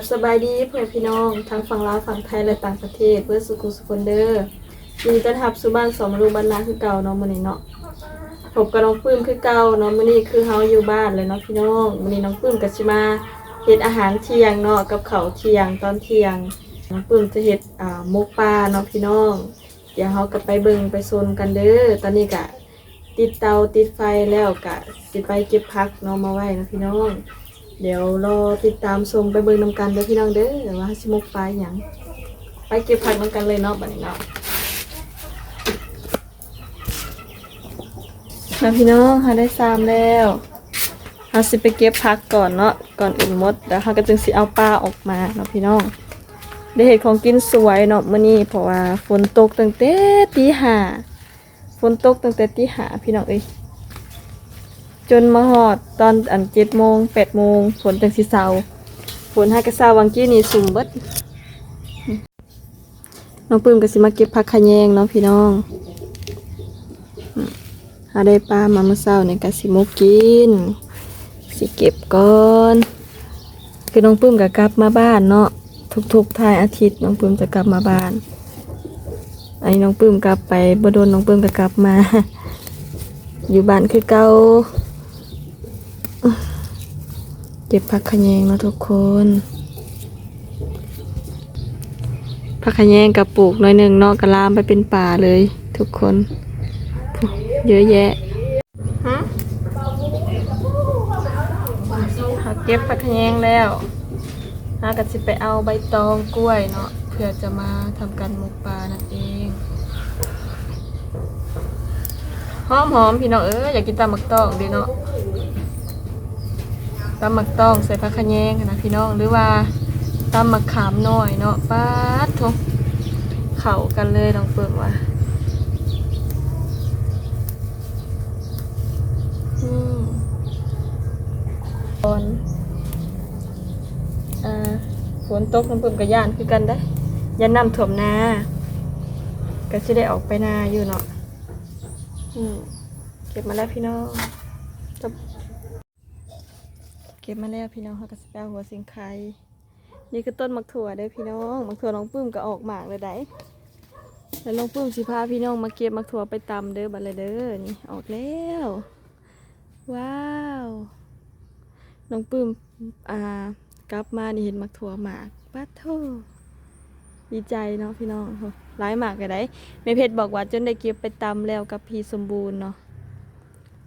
บสบายดีเพื่อนพี่น้องทั้งฝั่งลาวฝั่งไทยและต่างประเทศเพื่อสุขุสุคนเดอร์ยินดีต้อนรับสู่บ้านสองรูบ้านนาคือเก่าเนาะมื้อนี้เนาะผมกับน้องปื้มคือเก่าเนาะมื้อนี้คือเฮาอยู่บ้านเลยเนาะพี่น้องมื้อนี้น้องปื้มก็สิมาเฮ็ดอาหารเที่ยงเนาะกับข้าวเที่ยงตอนเที่ยงน้องปื้มจะเฮ็ดอ่าหมกปลาเนาะพี่น้องเดี๋ยวเฮาก็ไปเบิ่งไปโซนกันเด้อตอนนี้ก็ติดเตาติดไฟแล้วก็สิไปเก็บผักเนาะมาไว้เนาะพี่น้อง เดี๋ยวรอติดตามชมไปเบิ่งนำกันเด้อพี่น้องเด้อว่าสิมกปลาหยังไปเก็บผักนำกันเลยเนาะบัดนี้เนาะนะพี่น้องหาได้ซามแล้วเฮาสิไปเก็บผักก่อนเนาะก่อนอื่นหมดแล้วเฮาก็จึงสิเอาปลาออกมาเนาะพี่น้อง ได้เห็ดของกินสวยเนาะเมื้อนี้เพราะว่าฝนตกตั้งแต่ตีห้าฝนตกตั้งแต่ตีห้าพี่น้องเอ้ย จนมาหอดตอนอันเจ็ดโมงแปดโมงฝนจังสิเศร้าฝนให้กระเศร้าวังกี้นี่สุ่มเบิดน้องปื้มก็สิมาเก็บผักขะแยงเนาะพี่น้องหาได้ปลามาเมื่อเช้าเนี่ยก็สิมกกิน สิเก็บก่อนคือน้องปื้มก็กลับมาบ้านเนาะทุกๆท้ายอาทิตย์น้องปื้มจะกลับมาบ้านไอ้น้องปื้มกลับไปบ่โดนน้องปื้มก็กลับมา อยู่บ้านคือเก่า เก็บผักขะแยงเนาะทุกคนผักขะแยงกับปลูกหน้อยหนึ่งเนาะกระลามไปเป็นป่าเลย ทุกคน เยอะแยะฮะหาเก็บผักขะแยงแล้วหากันสิไปเอาใบตองกล้วยเนาะเพื่อจะมาทำการหมกปลานั่นเองหอมหอมๆพี่น้องเอ้ยอยากกินตำหมักต้องดีเนาะ ตำหมักต้องใส่ผักขะแยงนะพี่น้องหรือว่าตำหมักขามหน่อยเนาะป้าดทุกเข่ากันเลยลองเปิดว่าอืมฝนอ่าฝนตกน้ำเปิ่มกับย่านคือกันได้อยันน้ำท่วมนาก็จะได้ออกไปนาอยู่เนาะอืมเก็บมาแล้วพี่น้อง ก็บมาแล้วพี่น้องเขาก็สเปลหัวสิงไคนี่คือต้นมักถั่วเด้อพี่น้องมักถั่วน้องปื้มก็ออกหมากเลยได้แล้วน้องปื้มสิพาพี่น้องมาเก็บมักถั่วไปตำเด้อบัดเลยเด้อนี่ออกแล้วว้าวน้องปื้มอ่ากลับมานี่เห็นมักถั่วหมากปัดโทดีใจเนาะพี่น้องโหหลายหมากก็ได้แม่เพชรบอกว่าจนได้เก็บไปตำแล้วกับพีสมบูรณ์เนาะ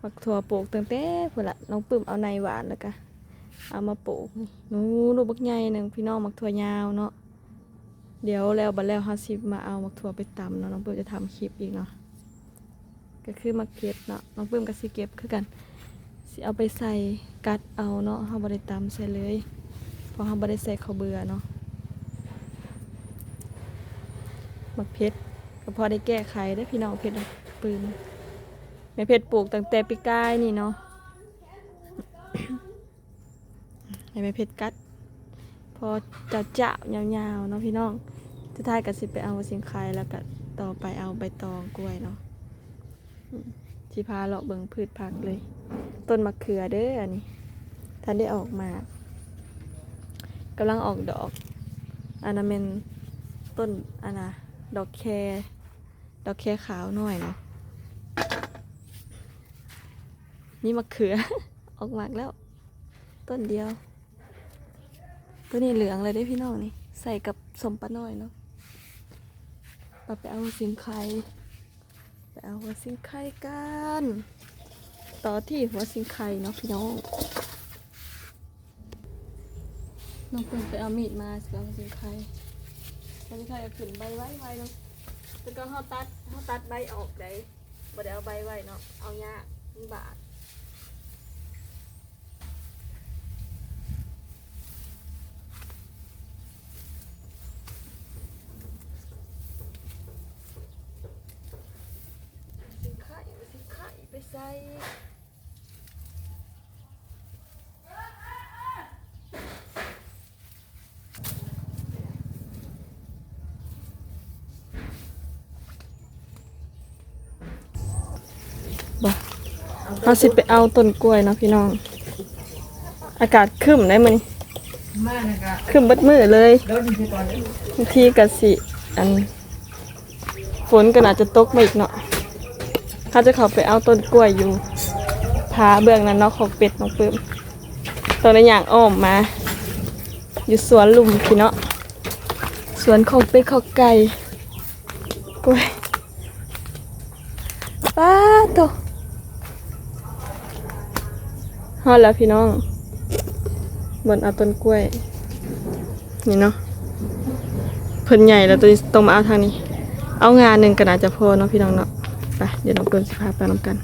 มักถั่วปลูกตั้งแต่พุ่นละน้องปื้มเอาในหวานแล้วก็ เอามาปลูกนี่หนูลูกบักใหญ่หนึ่งพี่น้องมักถั่วยาวเนาะเดี๋ยวแล้วบัดแล้วฮาสิมาเอามักถั่วไปตำเนาะน้องปื้มจะทำคลิปอีกเนาะก็คือมาเก็บเนาะน้องปื้มก็สิเก็บคือกันสิเอาไปใส่กัดเอาเนาะเฮาบ่ได้ตำใส่เลยเพราะเฮาบ่ได้ใส่ข้าวเบื่อเนาะมักเพชรก็พอได้แก้ไขได้พี่น้องเพชรปืนแม่เพชรปลูกตั้งแต่ปีกายนี่เนาะ ให้แม่เพชรกัด พอเจ้าเจ้ายาวๆเนาะพี่น้องสุดท้ายก็สิไปเอาสิงคายแล้วก็ต่อไปเอาใบตองกล้วยเนาะอืมสิพาเลาะเบิงพืชผักเลย ต้นมะเขือเด้ออันนี้ท่านได้ออกมากำลังออกดอกอันนั้นเป็นต้นอันนะดอกแคดอกแคขาวหน่อยเนาะนี่มะเขือ ออกมากแล้ว ต้นเดียว ตัวนี้เหลืองเลยได้พี่น้องนี่ ใส่กับสมปะน้อยเนาะเราไปเอาสิงไข่ไปเอาหัวสิงไข่กัน ต่อที่หัวสิงไข่เนาะพี่น้องน้องเปิ่นไปเอามีดมาสิเอาหัวสิงไข่มันใครเอาขึ้นใบไว้ไว้เนาะแล้วก็เขาตัดเขาตัดใบออกได้บ่ได้เอาใบไว้เนาะเอาหญ้ามันบาดสิไข่สิไข่ไปใส่ บ่ เราสิไปเอาต้นกล้วยเนาะพี่น้อง อากาศครึ้มได้มั้ยมานขึ้นเบิดมือเลยโดนที่ก่อนเลยบางทีก็สิอัน ฝนก็น่าจะตกมาอีกเนาะถ้าจะเข้าไปเอาต้นกล้วยอยู่ผาเบื้องนั้นเนาะของเป็ดน้องปื้มตอนนี้อย่างอ้อมมา อยู่สวนลุมพี่เนาะสวนของเป็ดของไก่กล้วยป้าโต ฮอดแล้วพี่น้องบนเอาต้นกล้วย นี่เนาะเพิ่นใหญ่แล้วตัวนี้ต้องมาเอาทางนี้ เอางานหนึ่งก็น่าจะพอเนาะพี่น้องเนาะไปเดี๋ยวน้องเปิ้ลสิพาไปน้ำกัน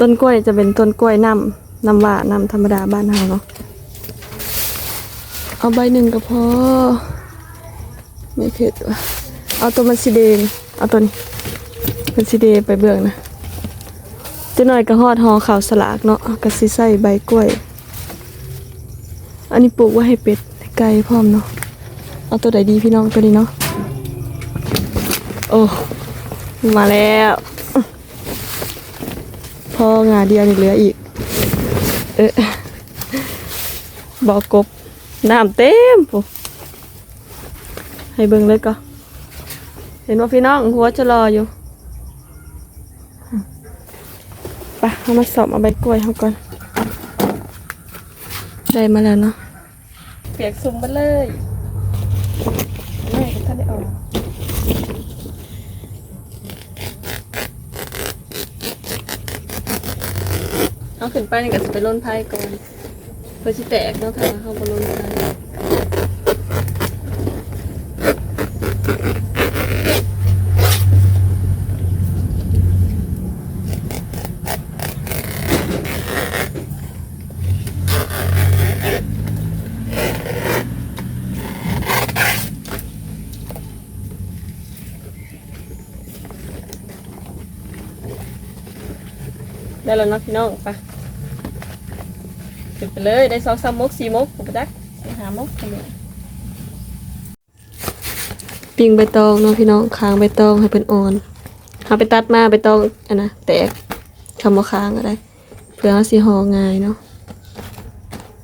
ต้นกล้วยจะเป็นต้นกล้วยน้ำน้ำว่าน้ำธรรมดาบ้านเฮาเนาะเอาใบหนึ่งก็พอไม่เผ็ดวะเอาตัวมันสีแดงเอาตัวนี้มันสีแดงไปเบื้องนะ จะหน่อยก็ฮอดหอข่าวสลากเนาะก็สิใส่ใบกล้วย อันนี้ปลูกไว้ให้เป็ดให้ไก่พร้อมเนาะเอาตัวไหนดีพี่น้องตัวนี้เนาะโอ้มาแล้ว พองาเดียวนี่เหลืออีก เออบอกบน้ำเต็มปุ๊ให้เบิ่งเลยก็เห็นว่าพี่น้องหัวจะรออยู่ไป เอามาสอบเอาใบกล้วยเขาก่อน ได้มาแล้วเนาะเปียกสุ่มมาเลยแม่ก็ท่าได้ออกเอาขึ้นไปนี่ก็จะไปล้นไพ่ก่อนเพื่อที่แตกเนาะถ้าเขาไปล้นไพ่ แล้วเนาะพี่น้องไปขึ้นไปเลยได้สองสามมกสี่มกผมไปดักหามกทำไมปิงใบตองเนาะพี่น้องค้างใบตองให้เป็นอ่อนเอาไปตัดมาใบตองอันนะแตกคำว่าค้างอะไรเพื่อเอาสีหอง่ายเนาะ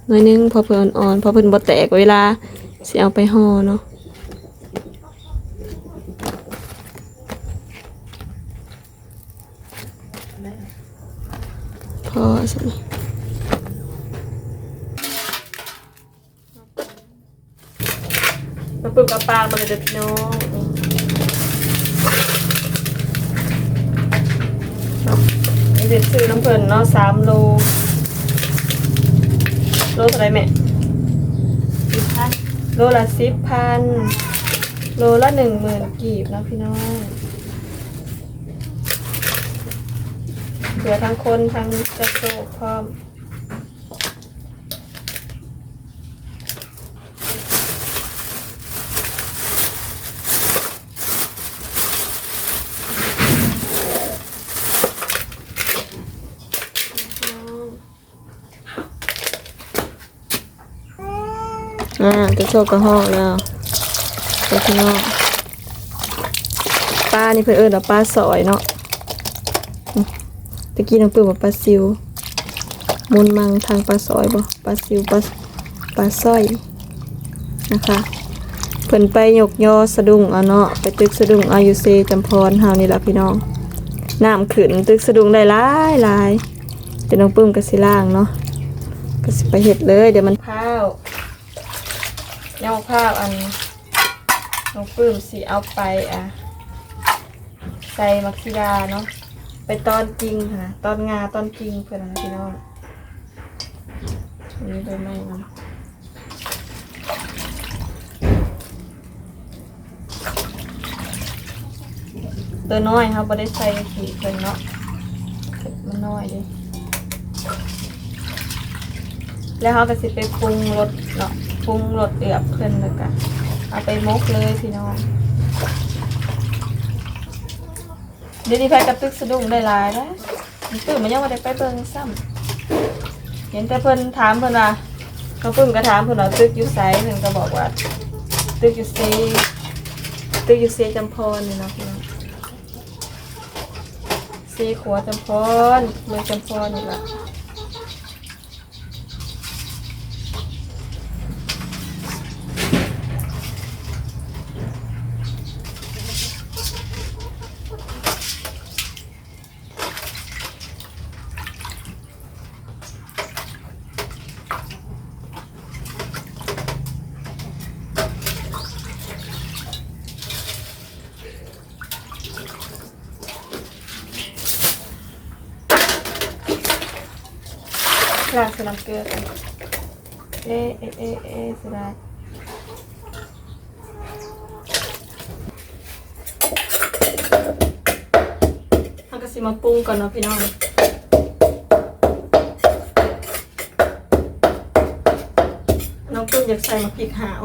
น่อยนึงพอเพื่ออ่อนๆพอเพิ่นบ่แตกเวลาสิเอาไปห่อเนาะ อสิมาปึกกระปางมาเลยเด็ดน้องเด็ดซื้อน้ำเพลินเนาะสามโล โลเท่าไรแม่สิบพันโลละสิบพันโลละหนึ่งหมื่นกีบนะพี่น้อง เผื่อทั้งคนทั้งกระโจกพร้อมอ่าจะโชคกระห้องแล้วไปข้างนอกปลานี่เพื่อนเอิญว่าปลาสอยเนาะะกี้น้องปื้มว่าปลาซิวมุนมังทางปลาสอยบ่ปลาซิวปลาปลาสร้อยนะคะเพิ่นไปยกยอสะดุ้งเอาเนาะไปตึกสะดุ้งอายุเซจำพรเฮานี่ล่ะพี่น้องน้ำขึ้นตึกสะดุ้งได้หลายหลายเดี๋ยวน้องปื้มก็สิล้างเนาะก็สิไปเฮ็ดเลย เดี๋ยวมันพาวย่อภาพอันน้องปลื้มสีเอาไปอะใส่มักซิดาเนาะ ไปตอนจริงค่ะ ตอนงาตอนจริงเพื่อนนะพี่น้องนนี้ไปไม่นะตัวน้อยครับไม่ได้ใส่ขีดเพิ่นเนาะมันน้อยดิแล้วเขาก็สิไปปรุงรสเนาะปรุงรสเอือบเพิ่นแล้วกันเอาไปมกเลยพี่น้องเดี๋ยวนี้ไปกระตึกสะดุ้งได้หลายแล้วตื่นมายังไม่ได้ไปเบิ่งซ้ำเห็นแต่เพิ่นถามเพิ่นว่าเขาเพิ่นก็ถามเพิ่นว่าตึกอยู่ไสเพิ่นก็บอกว่า ตึกอยู่เซตึกอยู่เซจำพรนี่เนาะพี่น้องเซขัวจำพรเมืองจำพรนี่แหละ ล้างสลับเกลือกันเอะเอะเอะเอะสลัด เราก็สีมาปรุงก่อนนะพี่น้องน้องตุ้มอยากใส่มาพริกหาว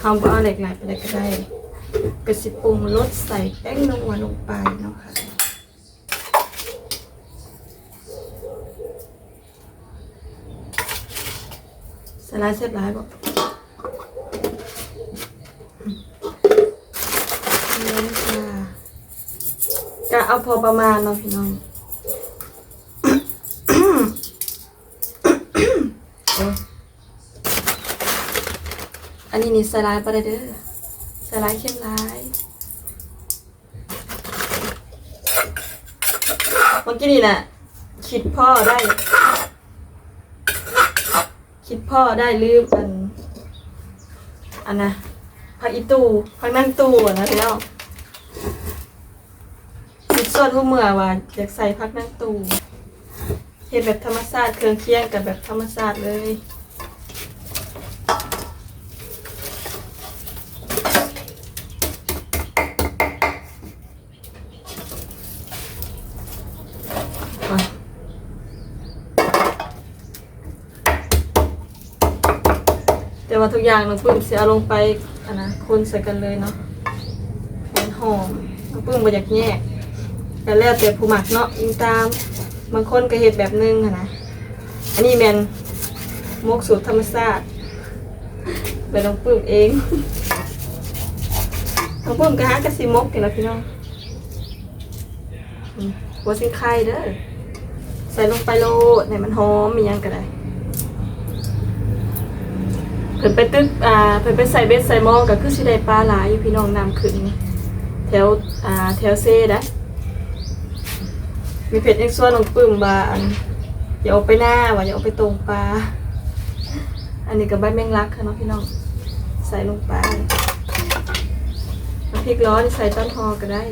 เขาก็เอาเหล็กไหลไปเลยก็ได้กระสิป รสใส่แป้งนัวลงไปเนาะค่ะสไลด์เสร็จแล้วบอกนี่ค่ะกะเอาพอประมาณเนาะพี่น้องอันนี้นี่สไลด์ปะเด้อสไลด์เข้มร้าย มื่อกี้นี่น่ะคิดพ่อได้ คิดพ่อได้ลืมอัน อันนะพักอีตูพักนั่งตู้อะนะพี่น้องคิดส่วนผู้เมื่อว่าอยากใส่พักนั่งตู้เห็นแบบธรรมชาติเครื่องเคียงกับแบบธรรมชาติเลย ทุกอย่างน้องปื้มเสียลงไปอันนะคนใส่กันเลยเนาะมันหอมน้องปื้มบ่อยากแยกแต่แล้วแต่ผู้หมักเนาะยิงตามบางคนก็เฮ็ดแบบนึงอะนะอันนี้แมนมกสูตรธรรมชาติเป็นน้องปื้มเองน้องปื้มก็หากระสิมกกันแล้วพี่น้องอืมหัวสิงไข่เด้อใส่ลงไปโลดให้มันหอมมียังก็ได้ เพิ่นไปตึกอ่าเพิ่นไปใส่เบ็ดใส่หมองก็คือสิได้ปลาหลายอยู่พี่น้องน้ำขึ้นแถวอ่าแถวเซ่นะมีเผ็ดยังส่วนลงปึ้มบาอันอย่าเอาไปหน้าว่าอย่าเอาไปตรงปลาอันนี้ก็ใบแมงลักค่ะเนาะพี่น้องใส่ลงไปน้ำพริกร้อนใส่ต้นหอก็ได้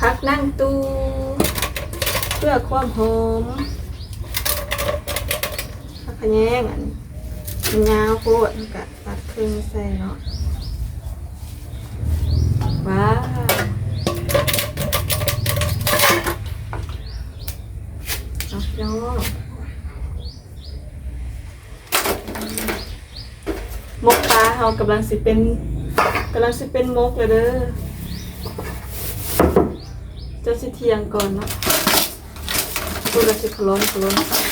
พักนั่งตู้เพื่อความหอมพักขะแยงอันนี้ ยาวโคตรก็ตัดครึ่งใส่เนาะว้าวเอาเนาะมกปลาเฮากำลังสิเป็นกำลังสิเป็นมกเลยเด้อจะสิเทียงก่อนเนาะพูดแล้วสิขล้นขล้นใส่กัน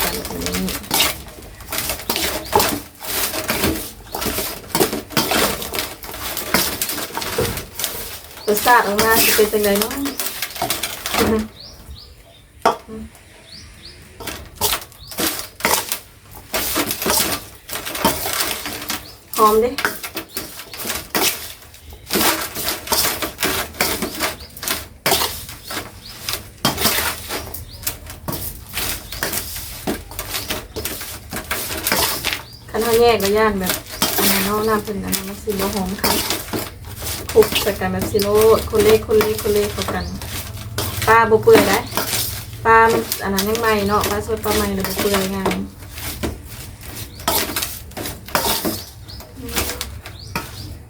รสชาติออกมาจะเป็นจังไดเนาะหอมดิคันเขาแยกก็ย่านแบบอันนั้นเนาะน้ำเป็นอันนั้นมันสิบ่หอมค่ะ คลุกใส่กันแบบซิโร่คนเล็กคนเล็กคนเล็กเข้ากันปลาบเปื่อยได้ปลามันอันนั้นยังใหม่เนาะปลาสดปลาใหม่เลยบเปื่อยงาน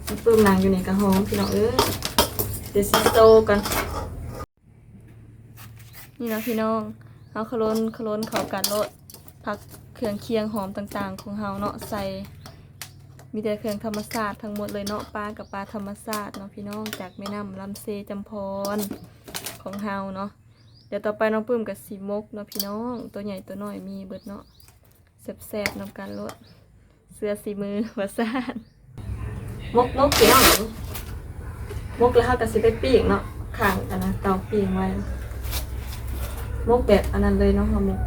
มันปื้มนังอยู่ในกระหอมพี่น้องเอ้ยเดี๋ยวซิโตกัน นี่นะพี่น้องเอาขลนขลนเขากันโลดผักเครื่องเคียงหอมต่างๆ ของเฮาเนาะใส่ มีแต่เครื่องธรรมศาสตร์ทั้งหมดเลยเนาะปลากับปลาธรรมศาสตร์เนาะพี่น้องจากแม่น้ำลำเซจำพรของเฮาเนาะเดี๋ยวต่อไปน้องปื้มกับสีมกเนาะพี่น้อง ตัวใหญ่ตัวน้อยมีเบิดเนาะแซ่บๆนำกันรดเสื้อสีมือวาซานมกมกพี่น้องมกแล้วเขาก็สิไปปีกเนาะข้างกันนะเตาปีกไว้มกแบบอันนั้นเลยเนาะฮามก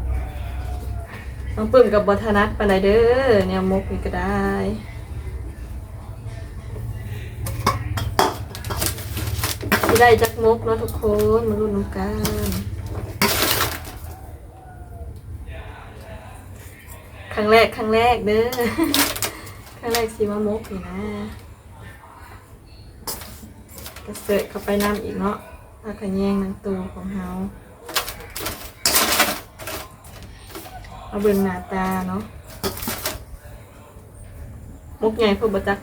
น้องปื้มกับบทนัดปานใดเด้อเนี่ยมกนี่ก็ได้ ได้จักมกเนาะทุกคนมารุ่นน้ำกันครั้งแรกครั้งแรกเด้อครั้งแรกสิมามกนี่นะกระเสริฐเข้าไปน้ำอีกเนาะถ้าขะแยงนังตัวของเฮาเอาเบิ่งหน้าตาเนาะมุกใหญ่พวกบจัก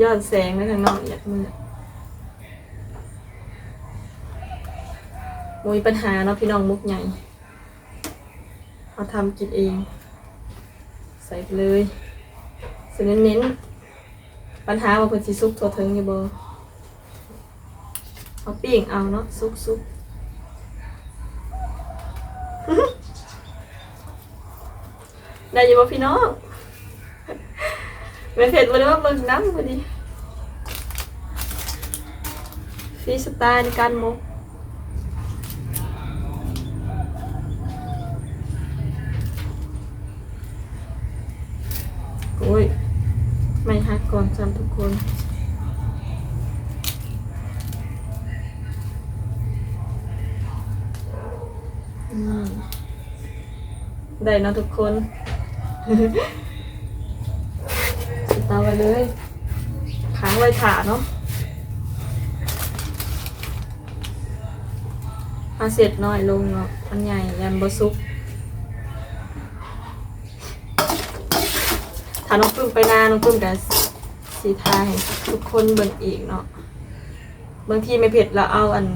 ยอนแสงในทางนอกอยากมือมีปัญหาเนาะพี่น้องมุกใหญ่เอาทำกินเอง ใส่เลยใส่เน้นๆปัญหาว่าเพิ่นสิซุกตัวถึงอยู่บ่เอาปิ้งเอาเนาะซุกซุกได้ยินบ่พี่น้อง เป็นเผ็ดบ่ได้ว่าเบิ่งน้ำพอดีฟรีสไตล์ในการมกโอ้ย ไม่ฮักก่อนจำทุกคนอืมได้เนาะทุกคน สตาไว้เลยค้างไว้ถาเนาะเอาเสร็จหน่อยลงเนาะมันใหญ่ยันบซุกถ้าน้องปึ้มไปนาน้องปึ้มกับสีทาให้ทุกคนเบิ่งอีกเนาะบางทีไม่เผ็ดเราเอาอัน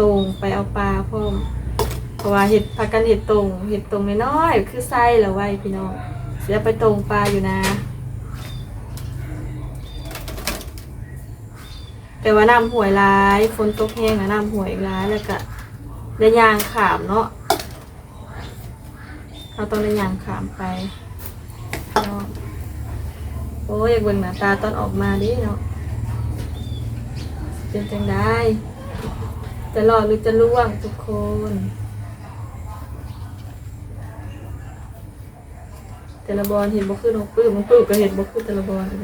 ตรงไปเอาปลาพร้อมเพราะว่าเห็ดพักกันเห็ดตรงเห็ดตรงน้อยๆคือไส้เหรอไว้พี่น้องเสียไปตรงปลาอยู่นะ แต่ว่าน้ำห่วยร้ายฝนตกแห้งนะน้ำห่วยร้ายแล้วก็ได้ยางขามเนาะเราต้องได้ยางขามไปเนาะโอ้ยอยากเบิ่งหน้าตาตอนออกมาดิเนาะเป็นจังได้จะรอดหรือจะล่วงทุกคนแต่ละบอลเห็นบ่คือน้องปื้มน้องปื้มก็เห็นบ่คือแต่ละบอลเลย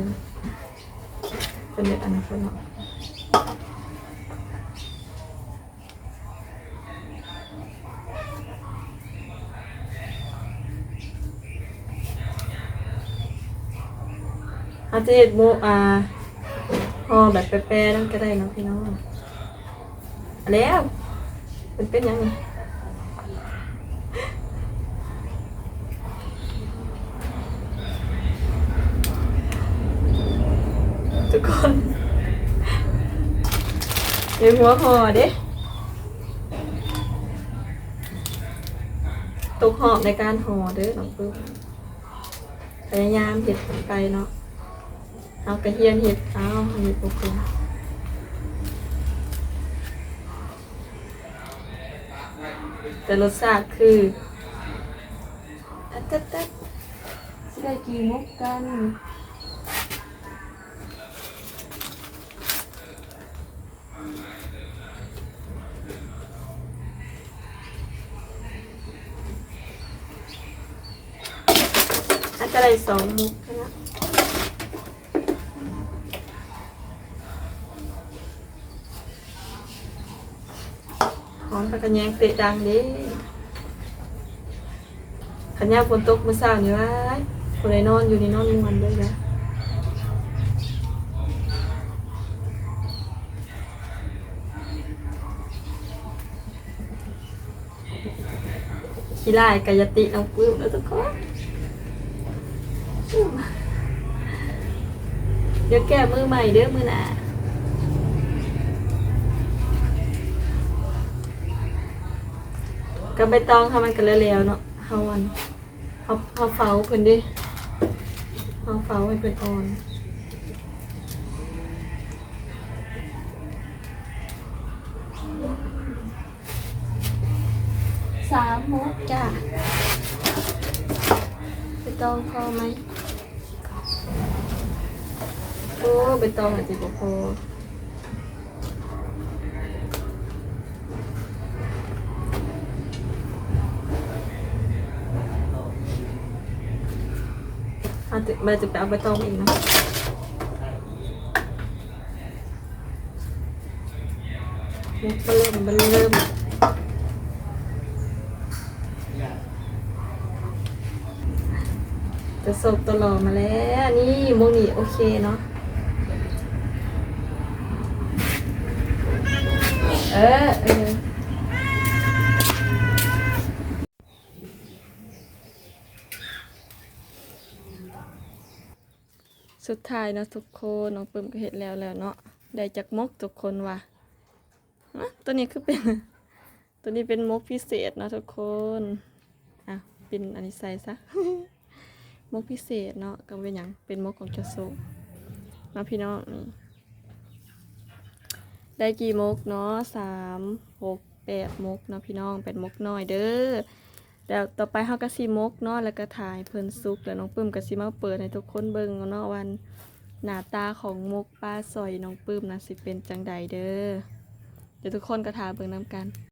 เป็นเด็กอนาคตเนาะ อาจจะเห็ดโมอาห่อแบบแปรๆนั่นก็ได้เนาะพี่น้องแล้วเป็นเป็นยังไงทุกคนเดี๋ยวหัวห่อเด้ตกหอบในการห่อเด้อน้องปึ๊บพยายามเห็ดไปเนาะ เอากระเทียมเห็ดเอาเห็ดโอเคแต่รสชาติคืออัตัดตัดสิได้กี่มุกกันอาจจะได้สองมุกนะ อมผักกระแยงเตะดังเดิขันยาฝนตกเมื่อเช้านี่ว่าคนใดนอนอยู่ในนอนมวนด้วยนะขี้ไล่กายติน้องปื้มแล้วทุกคนเดี๋ยวแก้มือใหม่เด้อมือหนา กับใบตองทำมันกันแล้วๆเนาะเฮาวันเฮาเฮาเฝ้าเพิ่นดิเฮาเฝ้าให้เพิ่นอ่อนสามมุกจ้ะใบตองพอไหมโอ้ใบตองอาจจะบ่พอ อาจจะมันจะไปเอาไปต้มอีกนะมุกเริ่มมันเริ่มจะสบตลอดมาแล้วนี่มุกนี่โอเคเนาะเออเออ สุดท้ายเนาะทุกคนน้องปิ่มก็เห็นแล้วแล้วเนาะได้จากมกทุกคนว่ะตัวนี้คือเป็น ตัวนี้เป็นมกพิเศษเนาะทุกคนอะเป็นอันนี้ใส่ซะมกพิเศษเนาะก็เป็นอย่างเป็นมกของเจ้าโซเนาะพี่น้องนี่ได้กี่มกเนาะสามหกแปดมกเนาะพี่น้องเป็นมกน้อยเด้อ แล้วต่อไปเฮาก็สิมกเนาะแล้วก็ถ่ายเพิ่นสุกแล้วน้องปื้มก็สิมาเปิดให้ทุกคนเบิ่งเนาะวันหน้าตาของมกปลาสอยน้องปื้มนะสิเป็นจังใดเด้อเดี๋ยวทุกคนก็ทาเบิ่งนํกัน